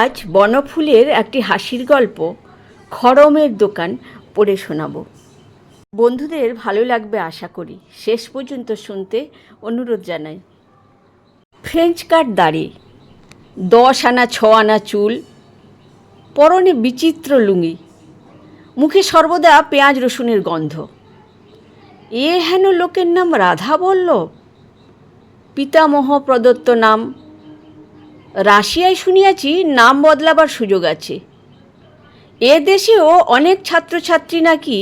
আজ বনফুলের একটি হাসির গল্প, খড়মের দোকান পড়ে শোনাব। বন্ধুদের ভালো লাগবে আশা করি। শেষ পর্যন্ত শুনতে অনুরোধ জানাই। ফ্রেঞ্চ কাট দাড়ি, দশ আনা, ছ আনা চুল, পরনে বিচিত্র লুঙ্গি, মুখে সর্বদা পেঁয়াজ রসুনের গন্ধ। এ হেন লোকের নাম রাধা বল্লভ পিতামহ প্রদত্ত নাম রাশিয়ায় শুনিয়াছি নাম বদলাবার সুযোগ আছে। এ দেশেও অনেক ছাত্রছাত্রী নাকি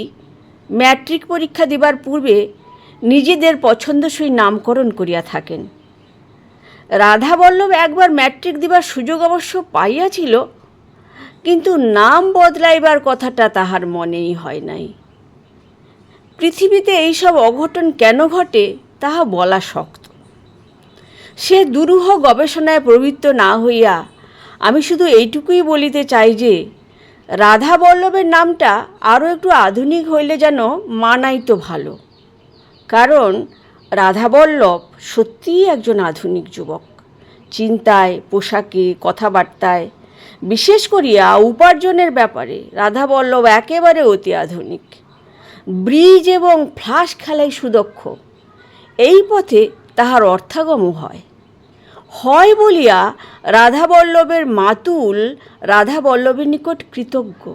ম্যাট্রিক পরীক্ষা দেবার পূর্বে নিজেদের পছন্দসই নামকরণ করিয়া থাকেন। রাধা বল্লভ একবার ম্যাট্রিক দিবার সুযোগ অবশ্য পাইয়াছিল, কিন্তু নাম বদলাইবার কথাটা তাহার মনেই হয় নাই। পৃথিবীতে এইসব অঘটন কেন ঘটে, তাহা বলা শক্ত। সে দুরূহ গবেষণায় প্রবৃত্ত না হইয়া, আমি শুধু এইটুকুই বলিতে চাই যে রাধা বল্লভের নামটা আরও একটু আধুনিক হইলে যেন মানাই তো ভালো। কারণ রাধা বল্লভ সত্যিই একজন আধুনিক যুবক। চিন্তায়, পোশাকে, কথাবার্তায়, বিশেষ করিয়া উপার্জনের ব্যাপারে রাধা বল্লভ একেবারে অতি আধুনিক। ব্রিজ এবং ফ্লাশ খেলায় সুদক্ষ। এই পথে তাহার অর্থাগম হয়। হয় বলিয়া রাধাবল্লভের মাতুল রাধাবল্লভের নিকট কৃতজ্ঞ।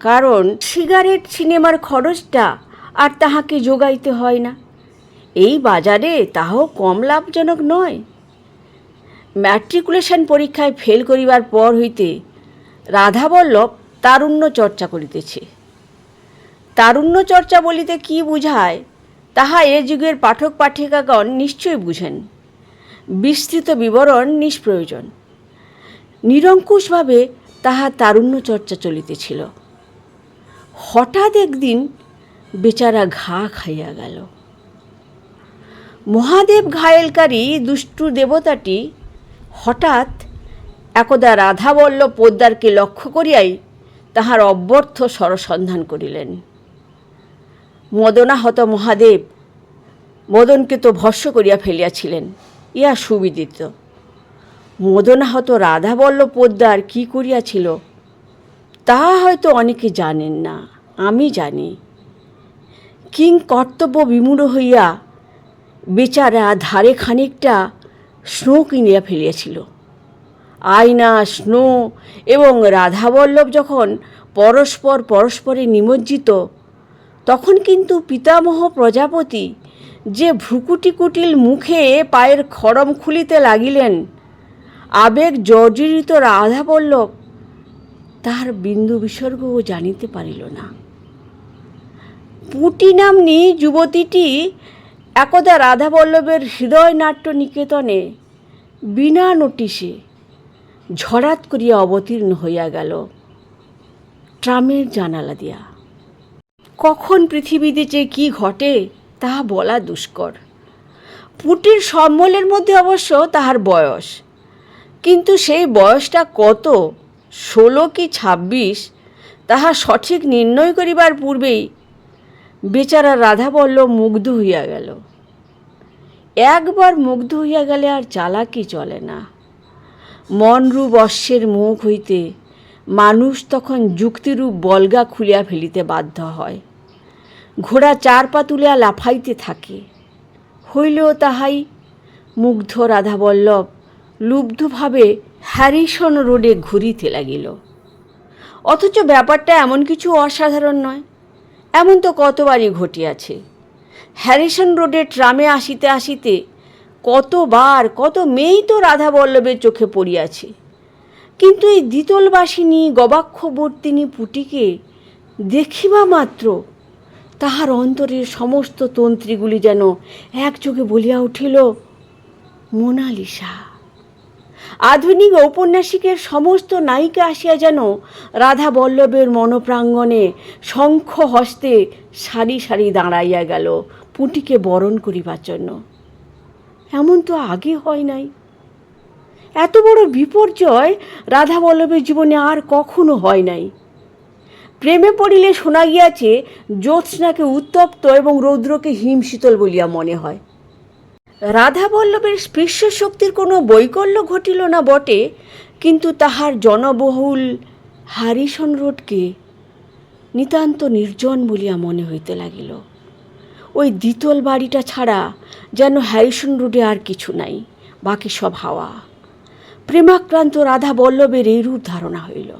কারণ সিগারেট সিনেমার খরচটা আর তাহাকে যোগাইতে হয় না। এই বাজারে তাহাও কম লাভজনক নয়। ম্যাট্রিকুলেশন পরীক্ষায় ফেল করিবার পর হইতে রাধাবল্লভ তারুণ্য চর্চা করিতেছে। তারুণ্য চর্চা বলিতে কি বুঝায়? তাহা এ যুগের পাঠক পাঠিকাগণ নিশ্চয় বুঝেন। বিস্তৃত বিবরণ নিষ্প্রয়োজন। নিরঙ্কুশভাবে তাহা তারুণ্য চর্চা চলিতেছিল। হঠাৎ একদিন বেচারা ঘা খাইয়া গেল। মহাদেব ঘায়েলকারী দুষ্টু দেবতাটি হঠাৎ একদা রাধাবল্ল পোদ্দারকে লক্ষ্য করিয়াই তাহার অব্যর্থ সরসন্ধান করিলেন। মদনাহত মহাদেব। মদনকে তো ভস্য করিয়া ফেলিয়াছিলেন। ইয়া সুবিদিত। মদনাহত রাধাবল্ল পোদ্দার কি করিয়াছিল? তা হয়তো অনেকে জানেন না, আমি জানি। কিং কর্তব্য বিমূঢ় হইয়া বেচারা ধারে খানিকটা স্নো কিনিয়া ফেলিয়াছিল। আয়না, স্নো এবং রাধাবল্লভ যখন পরস্পর পরস্পরে নিমজ্জিত তখন কিন্তু পিতামহ প্রজাপতি যে ভ্রুকুটি কুটিল মুখে পায়ের খড়ম খুলিতে লাগিলেন, আবেগ জর্জরিত রাধা বল্লভ তাহার বিন্দু বিসর্গও জানিতে পারিল না। পুটি নামনি যুবতীটি একদা রাধা বল্লভের হৃদয় নাট্য নিকেতনে বিনা নোটিশে ঝড়াত করিয়া অবতীর্ণ হইয়া গেল। ট্রামের জানালা দিয়া। কখন পৃথিবীতে যে কি ঘটে তাহা বলা দুষ্কর। পুটির সম্বলের মধ্যে অবশ্য তাহার বয়স। কিন্তু সেই বয়সটা কত, ষোলো কি ছাব্বিশ, তাহা সঠিক নির্ণয় করিবার পূর্বেই বেচারা রাধাবল্ল মুগ্ধ হইয়া গেল। একবার মুগ্ধ হইয়া গেলে আর চালাকি চলে না। মনরূপ অশ্বের মুখ হইতে মানুষ তখন যুক্তিরূপ বলগা খুলিয়া ফেলিতে বাধ্য হয়। ঘোড়া চার পা তুলিয়া লাফাইতে থাকে। হইলেও তাহাই মুগ্ধ রাধাবল্লভ লুব্ধভাবে হ্যারিসন রোডে ঘুরিতে লাগিল। অথচ ব্যাপারটা এমন কিছু অসাধারণ নয়, এমন তো কতবারই ঘটিয়াছে। হ্যারিসন রোডে ট্রামে আসিতে আসিতে কতবার, কত মেয়েই তো রাধা বল্লভের চোখে পড়িয়াছে। কিন্তু এই দ্বিতলবাসিনী গবাক্ষবর্তিনী পুটিকে দেখিবা মাত্র তাহার অন্তরের সমস্ত তন্ত্রীগুলি যেন একযোগে বলিয়া উঠিল, মোনালিসা, আধুনিক ঔপন্যাসিকের সমস্ত নায়িকা আসিয়া যেন রাধা বল্লভের মনপ্রাঙ্গণে শঙ্খ হস্তে সারি সারি দাঁড়াইয়া গেল পুঁটিকে বরণ করিবার জন্য। এমন তো আগে হয় নাই। এত বড় বিপর্যয় রাধা বল্লভের জীবনে আর কখনো হয় নাই। প্রেমে পড়িলে শোনা গিয়াছে, জ্যোৎস্নাকে উত্তপ্ত এবং রৌদ্রকে হিমশীতল বলিয়া মনে হয়। রাধা বল্লভের স্পৃশ্য শক্তির কোনো বৈকল্য ঘটিল না বটে, কিন্তু তাহার জনবহুল হারিসন রোডকে নিতান্ত নির্জন বলিয়া মনে হইতে লাগিল। ওই দ্বিতল বাড়িটা ছাড়া যেন হ্যারিসন রোডে আর কিছু নাই, বাকি সব হাওয়া। প্রেমাক্রান্ত রাধা বল্লভের এইরূপ ধারণা হইল।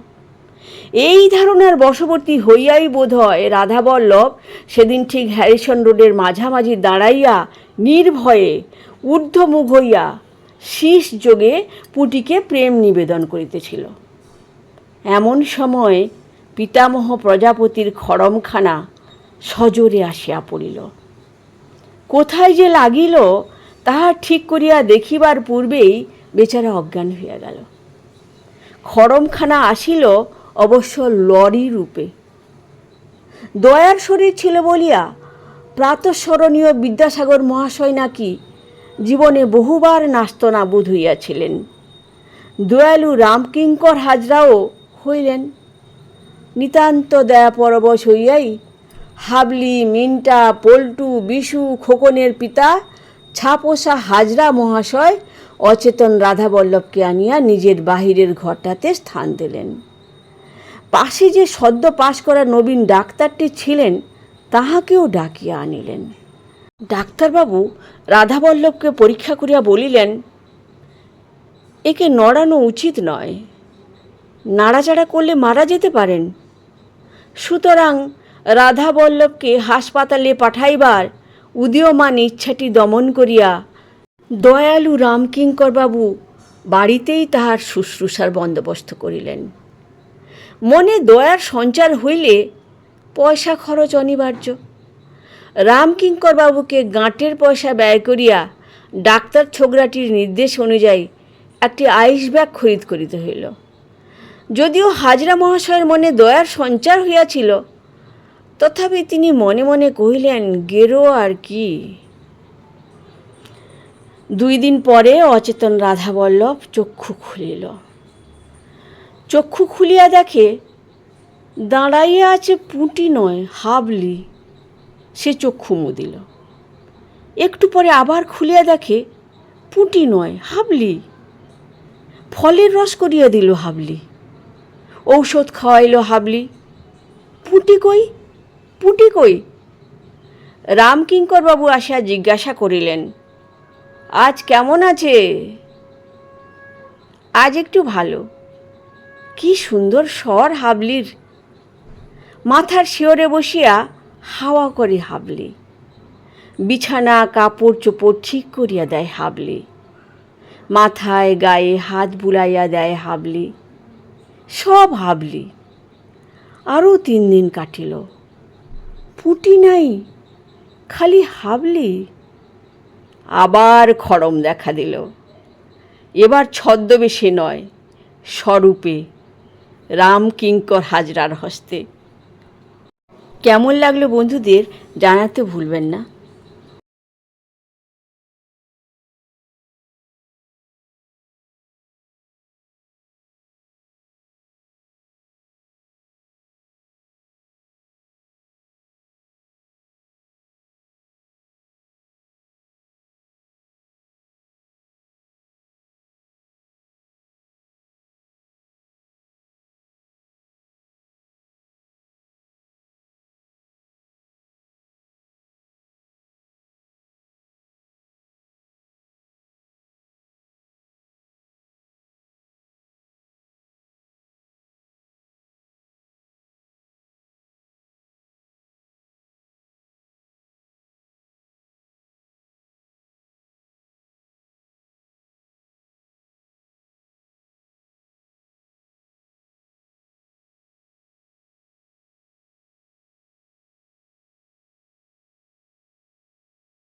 এই ধারণার বশবর্তী হইয়াই বোধ হয় রাধা বল্লভ সেদিন ঠিক হ্যারিসন রোডের মাঝামাঝি দাঁড়াইয়া নির্ভয়ে ঊর্ধ্বমুখ হইয়া শীষ যোগে পুটিকে প্রেম নিবেদন করিতেছিল। এমন সময় পিতামহ প্রজাপতির খড়মখানা সজোরে আসিয়া পড়িল। কোথায় যে লাগিল, তাহা ঠিক করিয়া দেখিবার পূর্বেই বেচারা অজ্ঞান হইয়া গেল। খড়মখানা আসিল অবশ্য লরি রূপে। দয়ার শরীর ছিল বলিয়া প্রাতঃস্মরণীয় বিদ্যাসাগর মহাশয় নাকি জীবনে বহুবার নাস্তনাবোধ হইয়াছিলেন। দয়ালু রামকিঙ্কর হাজরাও হইলেন। নিতান্ত দয়া পরবশ হইয়াই হাবলি, মিন্টা, পল্টু, বিশু, খোকনের পিতা ছাপোষা হাজরা মহাশয় অচেতন রাধাবল্লভকে আনিয়া নিজের বাহিরের ঘরটাতে স্থান দিলেন। পাশে যে সদ্য পাশ করা নবীন ডাক্তারটি ছিলেন, তাহাকেও ডাকিয়া আনিলেন। ডাক্তারবাবু রাধাবল্লভকে পরীক্ষা করিয়া বলিলেন, একে নড়ানো উচিত নয়। নাড়াচাড়া করলে মারা যেতে পারেন। সুতরাং রাধাবল্লভকে হাসপাতালে পাঠাইবার উদীয়মান ইচ্ছাটি দমন করিয়া দয়ালু রামকিঙ্করবাবু বাড়িতেই তাহার শুশ্রূষার বন্দোবস্ত করিলেন। মনে দয়ার সঞ্চার হইলে পয়সা খরচ অনিবার্য। রামকিঙ্করবাবুকে গাঁটের পয়সা ব্যয় করিয়া ডাক্তার ছোকরাটির নির্দেশ অনুযায়ী একটি আইস ব্যাগ খরিদ করিতে হইল। যদিও হাজরা মহাশয়ের মনে দয়ার সঞ্চার হইয়াছিল, তথাপি তিনি মনে মনে কহিলেন, গেরো আর কি? দুই দিন পরে অচেতন রাধাবল্লভ চক্ষু খুলিল। চক্ষু খুলিয়া দেখে, দাঁড়াইয়া আছে পুঁটি নয়, হাবলি। সে চক্ষু মুদিল। একটু পরে আবার খুলিয়া দেখে, পুঁটি নয়, হাবলি। ফলের রস করিয়া দিল হাবলি। ঔষধ খাওয়াইল হাবলি। পুঁটি কই? পুঁটি কই? রামকিঙ্করবাবু আসিয়া জিজ্ঞাসা করিলেন, আজ কেমন আছে? আজ একটু ভালো। কি সুন্দর স্বর হাবলির। মাথার শিওরে বসিয়া হাওয়া করে হাবলি। বিছানা, কাপড় চোপড় ঠিক করিয়া দেয় হাবলি। মাথায়, গায়ে হাত বুলাইয়া দেয় হাবলি। সব হাবলি। আরও তিন দিন কাটিল। পুটি নাই, খালি হাবলি। আবার খড়ম দেখা দিল। এবার ছদ্মবেশে নয়, স্বরূপে রাম কিঙ্কর হাজরার হস্তে। কেমন লাগল বন্ধুদের জানাতে ভুলবেন না।